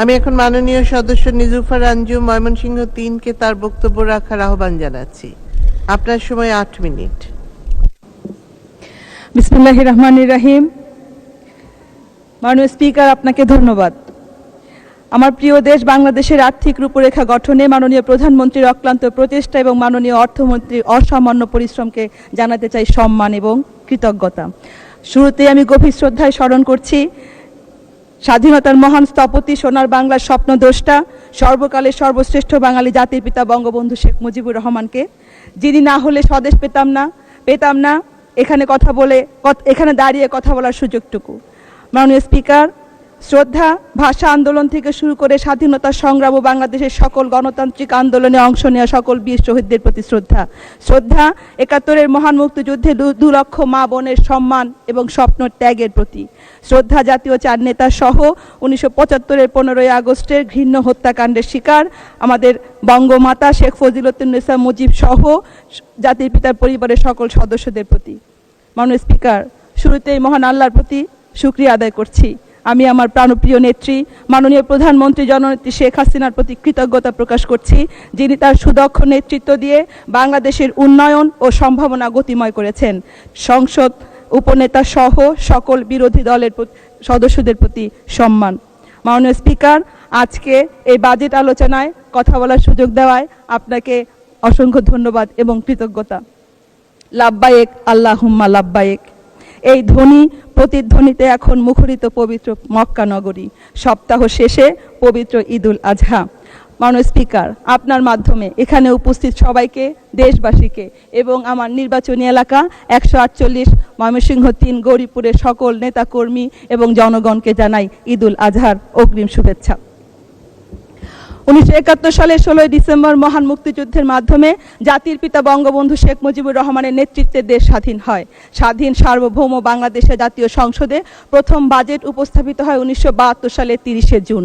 আমি এখন মাননীয় সদস্য নিজুফার আঞ্জু ময়মনসিংহ তিনকে তার বক্তব্য রাখার আহ্বান জানাচ্ছি। আপনার সময় আট মিনিট। বিসমুল্লাহ রহমান রাহিম। মাননীয় স্পিকার, আপনাকে ধন্যবাদ। আমার প্রিয় দেশ বাংলাদেশের আর্থিক রূপরেখা গঠনে মাননীয় প্রধানমন্ত্রীর অক্লান্ত প্রচেষ্টা এবং মাননীয় অর্থমন্ত্রীর অসামান্য পরিশ্রমকে জানাতে চাই সম্মান এবং কৃতজ্ঞতা। শুরুতে আমি গভীর শ্রদ্ধায় স্মরণ করছি স্বাধীনতার মহান স্থপতি, সোনার বাংলার স্বপ্নদ্রষ্টা সর্বকালের সর্বশ্রেষ্ঠ বাঙালি জাতির পিতা বঙ্গবন্ধু শেখ মুজিবুর রহমানকে। যিনি না হলে স্বদেশ পেতাম না পেতাম না, এখানে কথা বলে, এখানে দাঁড়িয়ে কথা বলার সুযোগটুকু। মাননীয় স্পিকার শ্রদ্ধা, ভাষা আন্দোলন থেকে শুরু করে স্বাধীনতা সংগ্রাম ও বাংলাদেশের সকল গণতান্ত্রিক আন্দোলনে অংশ নেওয়া সকল বীর শহীদদের প্রতি শ্রদ্ধা। শ্রদ্ধা একাত্তরের মহান মুক্তিযুদ্ধে দু- লক্ষ মা বোনের সম্মান এবং স্বপ্ন ত্যাগের প্রতি শ্রদ্ধা জাতীয় চার নেতা সহ উনিশশো পঁচাত্তরের পনেরোই আগস্টের ঘৃণ্য হত্যাকাণ্ডের শিকার আমাদের বঙ্গমাতা শেখ ফজিলতুন্নেসা মুজিব সহ জাতির পিতার পরিবারের সকল সদস্যদের প্রতি। মাননীয় স্পিকার, শুরুতেই মহান আল্লাহর প্রতি শুক্রিয়া আদায় করছি। আমি আমার প্রাণপ্রিয় নেত্রী, মাননীয় প্রধানমন্ত্রী জননেত্রী শেখ হাসিনার প্রতি কৃতজ্ঞতা প্রকাশ করছি, যিনি তার সুদক্ষ নেতৃত্ব দিয়ে বাংলাদেশের উন্নয়ন ও সম্ভাবনা গতিময় করেছেন। সংসদ উপনেতা সহ সকল বিরোধী দলের সদস্যদের প্রতি সম্মান। মাননীয় স্পিকার, আজকে এই বাজেট আলোচনায় কথা বলার সুযোগ দেওয়ায় আপনাকে অসংখ্য ধন্যবাদ এবং কৃতজ্ঞতা। লাভবায়েক, আল্লাহুম্মা লাভবায়েক। এই ধ্বনি প্রতিধ্বনিতে এখন মুখরিত পবিত্র মক্কা নগরী। সপ্তাহ শেষে পবিত্র ঈদুল আজহা। মাননীয় স্পিকার, আপনার মাধ্যমে এখানে উপস্থিত সবাইকে, দেশবাসীকে এবং আমার নির্বাচনী এলাকা একশো আটচল্লিশ ময়মনসিংহ তিন, গৌরীপুরের সকল নেতাকর্মী এবং জনগণকে জানাই ঈদুল আজহার অগ্রিম শুভেচ্ছা। উনিশশো সালের ষোলোই ডিসেম্বর মহান মুক্তিযুদ্ধের মাধ্যমে জাতির পিতা বঙ্গবন্ধু শেখ মুজিবুর রহমানের নেতৃত্বে দেশ স্বাধীন হয়। স্বাধীন সার্বভৌম বাংলাদেশের জাতীয় সংসদে প্রথম বাজেট উপস্থাপিত হয় উনিশশো সালের তিরিশে জুন।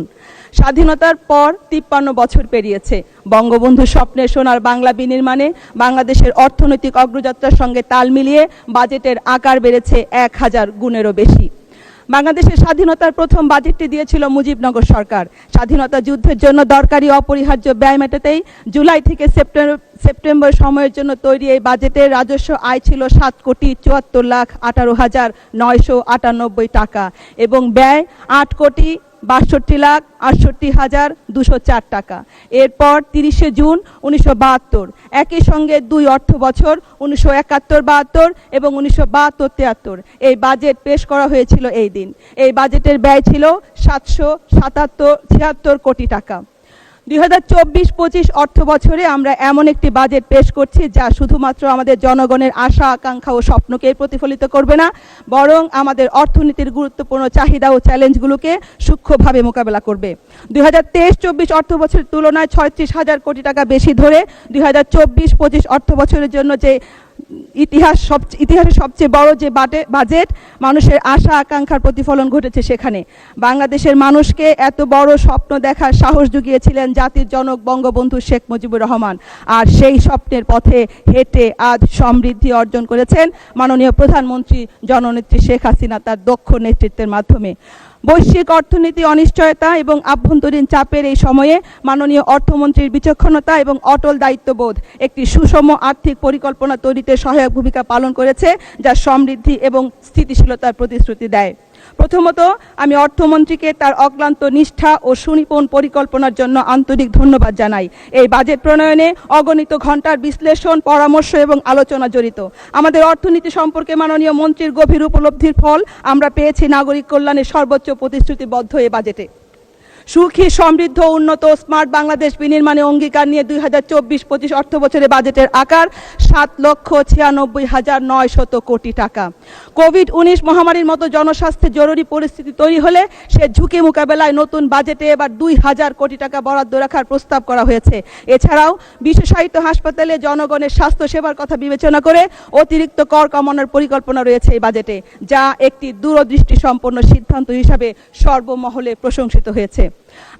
স্বাধীনতার পর তিপ্পান্ন বছর পেরিয়েছে। বঙ্গবন্ধু স্বপ্নের সোনার বাংলা বিনির্মাণে বাংলাদেশের অর্থনৈতিক অগ্রযাত্রার সঙ্গে তাল মিলিয়ে বাজেটের আকার বেড়েছে এক হাজার গুণেরও বেশি। বাংলাদেশের স্বাধীনতার প্রথম বাজেটটি দিয়েছিল মুজিবনগর সরকার। স্বাধীনতা যুদ্ধের জন্য দরকারি অপরিহার্য ব্যয় মেটাতেই জুলাই থেকে সেপ্টেম্বর সেপ্টেম্বর সময়ের জন্য তৈরি এই বাজেটের রাজস্ব আয় ছিল সাত কোটি চুয়াত্তর লাখ আঠারো হাজার নয়শো আটানব্বই টাকা এবং ব্যয় আট কোটি বাষট্টি লাখ আটষট্টি হাজার দুশো চার টাকা। এরপর তিরিশে জুন উনিশশো বাহাত্তর। একই সঙ্গে দুই অর্থ বছর উনিশশো একাত্তর বাহাত্তর এবং উনিশশো বাহাত্তর তিয়াত্তর এই বাজেট পেশ করা হয়েছিল এই দিন। এই বাজেটের ব্যয় ছিল সাতশো সাতাত্তর ছিয়াত্তর কোটি টাকা। দুই হাজার চব্বিশ পঁচিশ অর্থ বছরে আমরা এমন একটি বাজেট পেশ করছি যা শুধুমাত্র আমাদের জনগণের আশা, আকাঙ্ক্ষা ও স্বপ্নকে প্রতিফলিত করবে না, বরং আমাদের অর্থনীতির গুরুত্বপূর্ণ চাহিদা ও চ্যালেঞ্জগুলোকে সূক্ষ্মভাবে মোকাবেলা করবে। দুই হাজার তেইশ চব্বিশ অর্থ বছরের তুলনায় ছয়ত্রিশ হাজার কোটি টাকা বেশি ধরে দুই হাজার চব্বিশ পঁচিশ অর্থ বছরের জন্য যে ইতিহাস সব, ইতিহাসের সবচেয়ে বড় যে বাজেট, মানুষের আশা, আকাঙ্ক্ষার প্রতিফলন ঘটেছে সেখানে। বাংলাদেশের মানুষকে এত বড় স্বপ্ন দেখার সাহস জুগিয়েছিলেন জাতির জনক বঙ্গবন্ধু শেখ মুজিবুর রহমান। আর সেই স্বপ্নের পথে হেঁটে আজ সমৃদ্ধি অর্জন করেছেন মাননীয় প্রধানমন্ত্রী জননেত্রী শেখ হাসিনা তার দক্ষ নেতৃত্বের মাধ্যমে। বৈশ্বিক অর্থনীতি অনিশ্চয়তা এবং আভ্যন্তরীণ চাপের এই সময়ে মাননীয় অর্থমন্ত্রীর বিচক্ষণতা এবং অটল দায়িত্ববোধ একটি সুষম আর্থিক পরিকল্পনা তৈরিতে সহায়ক ভূমিকা পালন করেছে, যা সমৃদ্ধি এবং স্থিতিশীলতার প্রতিশ্রুতি দেয়। প্রথমত, আমি অর্থমন্ত্রীকে তার অক্লান্ত নিষ্ঠা ও সুনিপুণ পরিকল্পনার জন্য আন্তরিক ধন্যবাদ জানাই। এই বাজেট প্রণয়নে অগণিত ঘণ্টার বিশ্লেষণ, পরামর্শ এবং আলোচনা জড়িত। আমাদের অর্থনীতি সম্পর্কে মাননীয় মন্ত্রীর গভীর উপলব্ধির ফল আমরা পেয়েছি নাগরিক কল্যাণের সর্বোচ্চ প্রতিশ্রুতিবদ্ধ এই বাজেটে। সুখী, সমৃদ্ধ, উন্নত, স্মার্ট বাংলাদেশ বিনির্মাণে অঙ্গীকার নিয়ে দুই হাজার চব্বিশ পঁচিশ অর্থ বছরে বাজেটের আকার সাত লক্ষ ছিয়ানব্বই হাজার নয় শত কোটি টাকা। কোভিড উনিশ মহামারীর মতো জনস্বাস্থ্যে জরুরি পরিস্থিতি তৈরি হলে সে ঝুঁকি মোকাবেলায় নতুন বাজেটে এবার দুই হাজার কোটি টাকা বরাদ্দ রাখার প্রস্তাব করা হয়েছে। এছাড়াও বিশেষায়িত হাসপাতালে জনগণের স্বাস্থ্য সেবার কথা বিবেচনা করে অতিরিক্ত কর কমানোর পরিকল্পনা রয়েছে এই বাজেটে, যা একটি দূরদৃষ্টি সম্পন্ন সিদ্ধান্ত হিসাবে সর্বমহলে প্রশংসিত হয়েছে।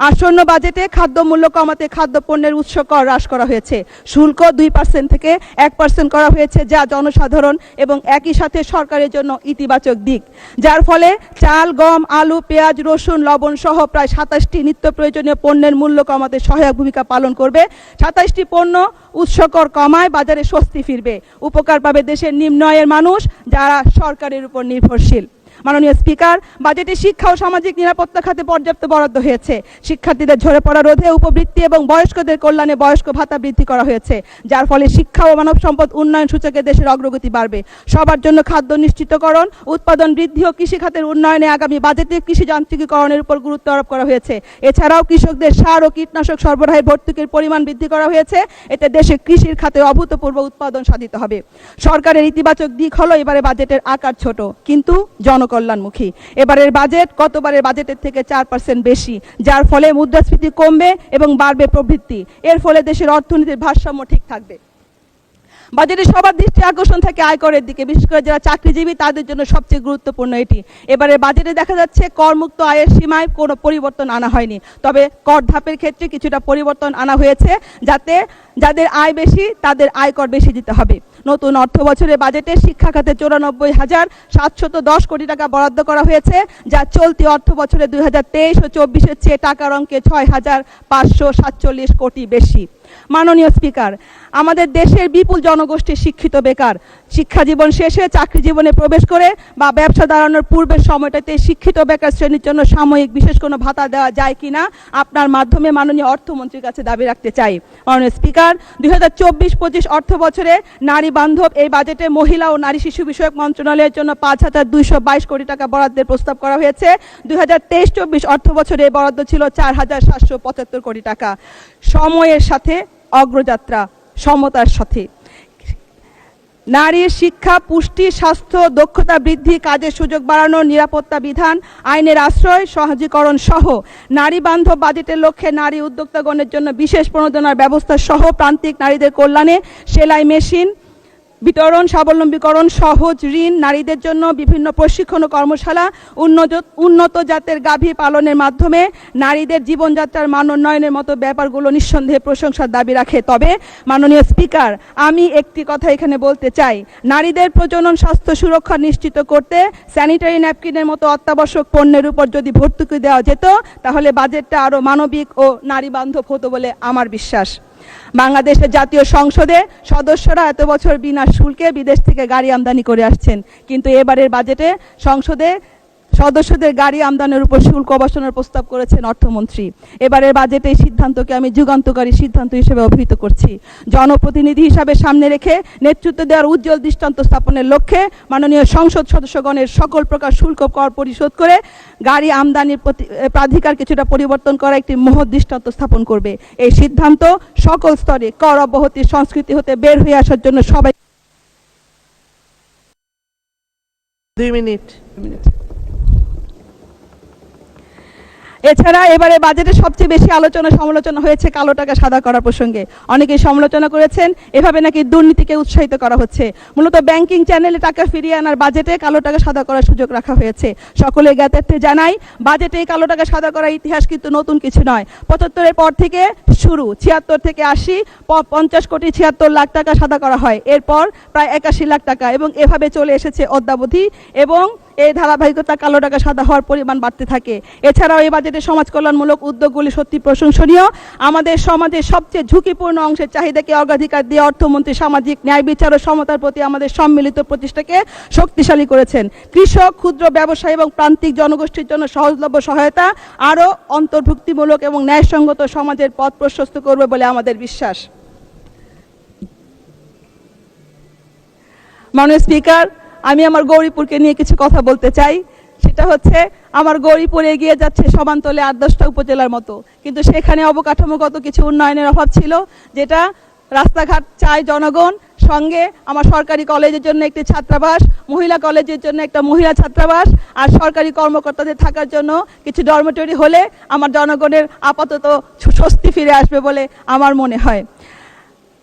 আসন্ন বাজেটে খাদ্য মূল্য কমাতে খাদ্য পণ্যের উৎস কর হ্রাস করা হয়েছে। শুল্ক দুই পার্সেন্ট থেকে এক পার্সেন্ট করা হয়েছে যা জনসাধারণ এবং একই সাথে সরকারের জন্য ইতিবাচক দিক। যার ফলে চাল, গম, আলু, পেঁয়াজ, রসুন, লবণ সহ প্রায় সাতাশটি নিত্য প্রয়োজনীয় পণ্যের মূল্য কমাতে সহায়ক ভূমিকা পালন করবে। সাতাশটি পণ্য উৎসকর কমায় বাজারে স্বস্তি ফিরবে। উপকার পাবে দেশের নিম্নয়ের মানুষ যারা সরকারের উপর নির্ভরশীল। মাননীয় স্পিকার, বাজেটে শিক্ষা ও সামাজিক নিরাপত্তা খাতে পর্যাপ্ত বরাদ্দ হয়েছে। শিক্ষার্থীদের ঝরে পড়া রোধে উপবৃত্তি এবং বয়স্কদের কল্যাণে বয়স্ক ভাতা বৃদ্ধি করা হয়েছে, যার ফলে শিক্ষা ও মানব সম্পদ উন্নয়ন সূচকে দেশের অগ্রগতি বাড়বে। সবার জন্য খাদ্য নিশ্চিতকরণ, উৎপাদন বৃদ্ধি ও কৃষি খাতের উন্নয়নে আগামী বাজেটে কৃষি যান্ত্রিকীকরণের উপর গুরুত্ব আরোপ করা হয়েছে। এছাড়াও কৃষকদের সার ও কীটনাশক সরবরাহের ভর্তুকির পরিমাণ বৃদ্ধি করা হয়েছে। এতে দেশে কৃষির খাতে অভূতপূর্ব উৎপাদন সাধিত হবে। সরকারের ইতিবাচক দিক হলো এবারে বাজেটের আকার ছোট, কিন্তু জনকল্যাণমুখী এবারের বাজেট গতবারের বাজেটের থেকে চার পার্সেন্ট বেশি, যার ফলে মুদ্রাস্ফীতি কমবে এবং বাড়বে প্রবৃদ্ধি এর ফলে দেশের অর্থনীতির ভারসাম্য ঠিক থাকবে। বাজেটে সবার দৃষ্টি আকর্ষণ থাকে আয়করের দিকে, বিশেষ করে যারা চাকরিজীবী, তাদের জন্য সবচেয়ে গুরুত্বপূর্ণ এটি। এবারে বাজেটে দেখা যাচ্ছে করমুক্ত আয়ের সীমায় কোনো পরিবর্তন আনা হয়নি। তবে কর ধাপের ক্ষেত্রে কিছুটা পরিবর্তন আনা হয়েছে, যাতে যাদের আয় বেশি, তাদের আয়কর বেশি দিতে হবে। নতুন অর্থ বছরে বাজেটে শিক্ষা খাতে চৌরানব্বই হাজার সাতশত দশ কোটি টাকা বরাদ্দ করা হয়েছে, যা চলতি অর্থ বছরে দুই হাজার তেইশ ও চব্বিশের চেয়ে টাকার অঙ্কে ছয় হাজার পাঁচশো সাতচল্লিশ কোটি বেশি। মাননীয় স্পিকার, আমাদের দেশের বিপুল জনগোষ্ঠী শিক্ষিত বেকার, শিক্ষা জীবন শেষে চাকরি জীবনে প্রবেশ করে বা ব্যবসা দাঁড়ানোর পূর্বের সময়টাতে শিক্ষিত বেকার শ্রেণির জন্য সাময়িক বিশেষ কোনো ভাতা দেওয়া যায় কি না আপনার মাধ্যমে মাননীয় অর্থমন্ত্রীর কাছে দাবি রাখতে চাই। মাননীয় স্পিকার, দুই হাজার চব্বিশ পঁচিশ অর্থ বছরে নারী বান্ধব এই বাজেটে মহিলা ও নারী শিশু বিষয়ক মন্ত্রণালয়ের জন্য পাঁচ হাজার দুইশো বাইশ কোটি টাকা বরাদ্দের প্রস্তাব করা হয়েছে। দুই হাজার তেইশ চব্বিশ অর্থ বছরে বরাদ্দ ছিল চার হাজার সাতশো পঁচাত্তর কোটি টাকা। সময়ের সাথে অগ্রযাত্রা সমতার সাথে। নারীর শিক্ষা, পুষ্টি, স্বাস্থ্য, দক্ষতা বৃদ্ধি, কাজের সুযোগ বাড়ানো, নিরাপত্তা বিধান, আইনের আশ্রয়, সহজীকরণ সহ নারী বান্ধব বাজেটের লক্ষ্যে নারী উদ্যোক্তাগণের জন্য বিশেষ প্রণোদনার ব্যবস্থা সহ প্রান্তিক নারীদের কল্যাণে সেলাই মেশিন বিতরণ, স্বাবলম্বীকরণ সহজ ঋণ নারীদের জন্য বিভিন্ন প্রশিক্ষণ ও কর্মশালা উন্নত উন্নত জাতের গাভী পালনের মাধ্যমে নারীদের জীবনযাত্রার মান উন্নয়নের মতো ব্যাপারগুলো নিঃসন্দেহে প্রশংসার দাবি রাখে। তবে, মাননীয় স্পিকার, আমি একটি কথা এখানে বলতে চাই। নারীদের প্রজনন স্বাস্থ্য সুরক্ষা নিশ্চিত করতে স্যানিটারি ন্যাপকিনের মতো অত্যাবশ্যক পণ্যের উপর যদি ভর্তুকি দেওয়া যেত, তাহলে বাজেটটা আরও মানবিক ও নারী বান্ধব হতো বলে আমার বিশ্বাস। বাংলাদেশের জাতীয় সংসদে সদস্যরা এত বছর বিনা শুল্কে বিদেশ থেকে গাড়ি আমদানি করে আসছেন। কিন্তু এবারের বাজেটে সংসদে সদস্যদের গাড়ি আমদানির উপর শুল্ক অবসানের প্রস্তাব করেছেন অর্থমন্ত্রী। এবারের বাজেটে এই সিদ্ধান্তকে আমি যুগান্তকারী সিদ্ধান্ত হিসেবে অভিহিত করছি। জনপ্রতিনিধি হিসাবে সামনে রেখে নেতৃত্ব দেওয়ার উজ্জ্বল দৃষ্টান্ত স্থাপনের লক্ষ্যে মাননীয় সংসদ সদস্যগণের সকল প্রকার শুল্ক কর পরিশোধ করে গাড়ি আমদানির প্রতি প্রাধিকার কিছুটা পরিবর্তন করা একটি মহৎ দৃষ্টান্ত স্থাপন করবে। এই সিদ্ধান্ত সকল স্তরে কর অব্যাহতির সংস্কৃতি হতে বের হয়ে আসার জন্য সবাই দুই মিনিট। এছাড়া এবারে বাজেটে সবচেয়ে বেশি আলোচনা সমালোচনা হয়েছে কালো টাকা সাদা করার প্রসঙ্গে। অনেকেই সমালোচনা করেছেন, এভাবে নাকি দুর্নীতিকে উৎসাহিত করা হচ্ছে। মূলত ব্যাংকিং চ্যানেলে টাকা ফিরিয়ে আনার বাজেটে কালো টাকা সাদা করার সুযোগ রাখা হয়েছে। সকলের জ্ঞাতার্থে জানাই বাজেটে কালো টাকা সাদা করার ইতিহাস কিন্তু নতুন কিছু নয়। পঁচাত্তরের পর থেকে শুরু, ছিয়াত্তর থেকে আশি পঞ্চাশ কোটি ছিয়াত্তর লাখ টাকা সাদা করা হয়। এরপর প্রায় একাশি লাখ টাকা এবং এভাবে চলে এসেছে অদ্যাবধি এবং এই ধারাবাহিকতা কালো টাকা সাদা হওয়ার পরিমাণ বাড়তে থাকে। এছাড়াও এই বাজেটে সমাজ কল্যাণমূলক উদ্যোগগুলি সত্যি প্রশংসনীয়। আমাদের সমাজের সবচেয়ে ঝুঁকিপূর্ণ অংশের চাহিদাকে অগ্রাধিকার দিয়ে অর্থমন্ত্রী সামাজিক ন্যায় বিচার ও সমতার প্রতি আমাদের সম্মিলিত প্রচেষ্টাকে শক্তিশালী করেছেন। কৃষক, ক্ষুদ্র ব্যবসায়ী এবং প্রান্তিক জনগোষ্ঠীর জন্য সহজলভ্য সহায়তা আরও অন্তর্ভুক্তিমূলক এবং ন্যায়সঙ্গত সমাজের পথ প্রশস্ত করবে বলে আমাদের বিশ্বাস। মাননীয় স্পিকার আমি আমার গৌরীপুরকে নিয়ে কিছু কথা বলতে চাই। সেটা হচ্ছে, আমার গৌরীপুর এগিয়ে যাচ্ছে সমান্তলে আট দশটা উপজেলার মতো। কিন্তু সেখানে অবকাঠামোগত কিছু উন্নয়নের অভাব ছিল, যেটা রাস্তাঘাট চায় জনগণ, সঙ্গে আমার সরকারি কলেজের জন্য একটি ছাত্রাবাস, মহিলা কলেজের জন্য একটা মহিলা ছাত্রাবাস, আর সরকারি কর্মকর্তাদের থাকার জন্য কিছু ডরমেটরি হলে আমার জনগণের আপাতত স্বস্তি ফিরে আসবে বলে আমার মনে হয়।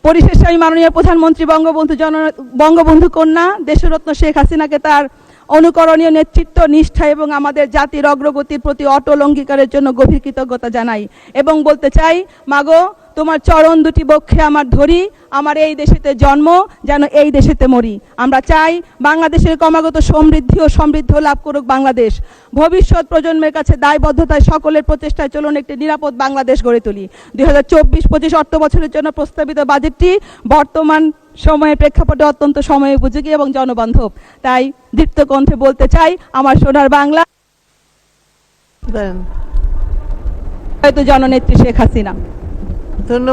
পরিশেষে আমি মাননীয় প্রধানমন্ত্রী বঙ্গবন্ধু জন, বঙ্গবন্ধু কন্যা দেশরত্ন শেখ হাসিনাকে তার অনুকরণীয় নেতৃত্ব, নিষ্ঠা এবং আমাদের জাতির অগ্রগতির প্রতি অটল অঙ্গীকারের জন্য গভীর কৃতজ্ঞতা জানাই এবং বলতে চাই, মাগো তোমার চরণ দুটি বক্ষে আমার ধরি আমার এই দেশেতে জন্ম যেন এই দেশেতে মরি। আমরা চাই বাংলাদেশের ক্রমাগত সমৃদ্ধি ও সমৃদ্ধ লাভ করুক বাংলাদেশ। ভবিষ্যৎ প্রজন্মের কাছে দায়বদ্ধতায় সকলের প্রচেষ্টায় চলুন একটি নিরাপদ বাংলাদেশ গড়ে তুলি। দুই হাজার চব্বিশ পঁচিশ অর্থ বছরের জন্য প্রস্তাবিত বাজেটটি বর্তমান সময়ের প্রেক্ষাপটে অত্যন্ত সময় উপযোগী এবং জনবান্ধব। তাই দীপ্ত কণ্ঠে বলতে চাই আমার সোনার বাংলা। হয়তো জননেত্রী শেখ হাসিনা। ধন্যবাদ।